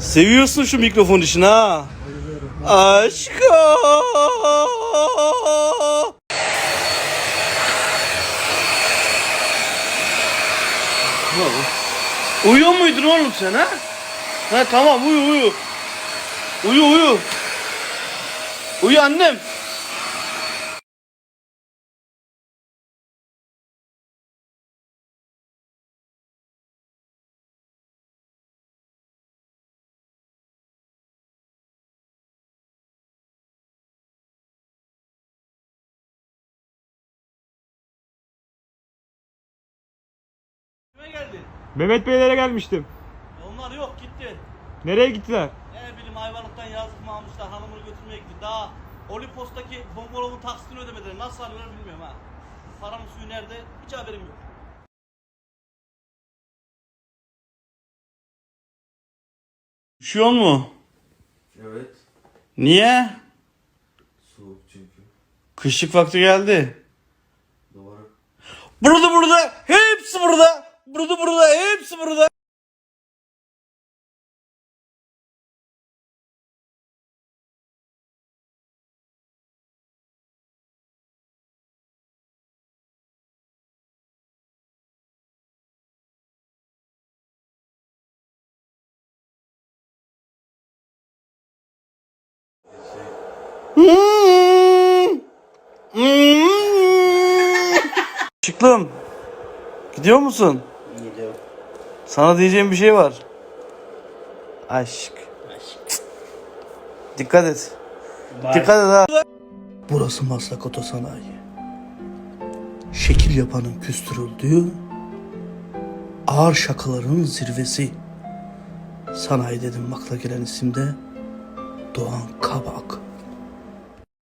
Seviyorsun şu mikrofon işini ha. Aşkım. Uyuyor muydun oğlum sen ha? Ha tamam uyu uyu. Uyu uyu. Uyu annem. Mehmet Beylere gelmiştim. Onlar yok gitti. Nereye gittiler? Ne bileyim Ayvalık'tan yazık mı almışlar hanımını götürmeye gitti. Daha Olimpos'taki Bombolov'un taksitini ödemediler. Nasıl alıyorlar bilmiyorum ha. Paranın suyu nerede hiç haberim yok. Üşüyor mu? Evet. Niye? Soğuk çünkü. Kışlık vakti geldi. Doğru. Burada burada hepsi Şıklım. Gidiyor musun? Gidiyorum. Sana diyeceğim bir şey var. Aşk. Dikkat et. Dikkat et ha. Burası Maslak Otosanayi. Şekil yapanın küstürüldüğü, ağır şakaların zirvesi. Sanayi dedim akla gelen isimde Doğan Kabak.